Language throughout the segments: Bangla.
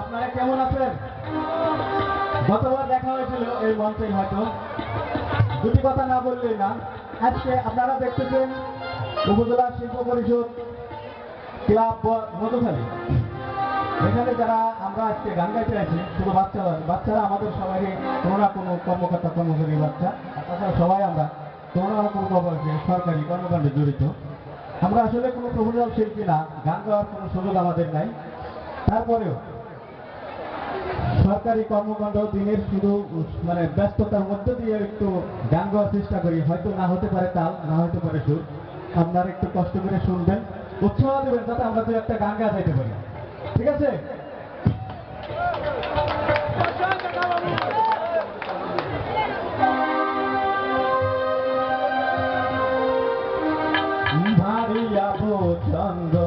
আপনারা কেমন আছেন? গতবার দেখা হয়েছিল এই মঞ্চেই হয়তো। দুটি কথা না বললেই না। আজকে আপনারা দেখতেছেন উপজেলা শিল্প পরিষদ ক্লাব মধুখালী এখানে যারা আমরা আজকে গান গাইতে আছি শুধু বাচ্চারা বাচ্চারা আমাদের সবাই কোনো না কোনো কর্মকর্তা, কর্মচারী, বাচ্চা, তাছাড়া সবাই আমরা কোনো না কোনো সরকারি কর্মকাণ্ডে জড়িত। আমরা আসলে কোনো প্রফেশনাল শিল্পী না। গান গাওয়ার কোনো সুযোগ আমাদের নাই। তারপরেও সরকারি কর্মকাণ্ড দিনের শুধু মানে ব্যস্ততার মধ্যে দিয়ে একটু গান গাওয়ার চেষ্টা করি। হয়তো না হতে পারে তাল, না হতে পারে সুর। আপনারা একটু কষ্ট করে শুনবেন, উৎসাহ দেবেন যাতে আমরা দু একটা গান গাওয়া যাইতে পারি। ঠিক আছে? ভারিয়া চন্দ্রী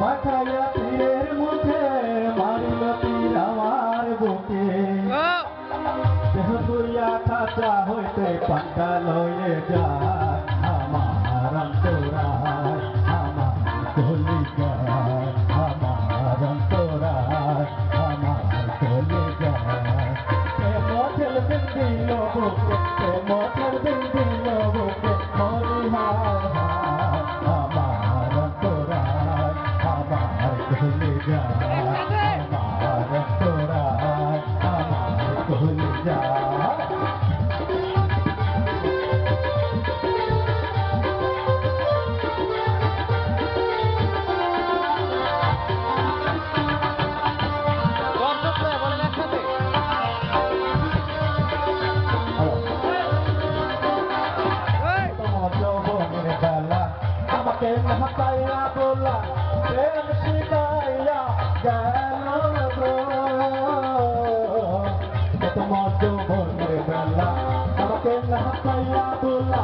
মাখাইয়া মুখে মারিল তীর আমার বুকে। দেহ করিয়া খাঁচা হইতে পাঙ্কা লয়ে যায় আমার অন্তরায় আমার কলিজায় আমার অন্তরায় আমার দিল প্রেম আমার কলিজায় আমার অন্তরায় আমার যৌবনের বেলা আমাকে হাতাইয়া বলা প্রেম শিখাইয়া তোমার তো মনে বেলা আমাকে না পাইয়া তোলা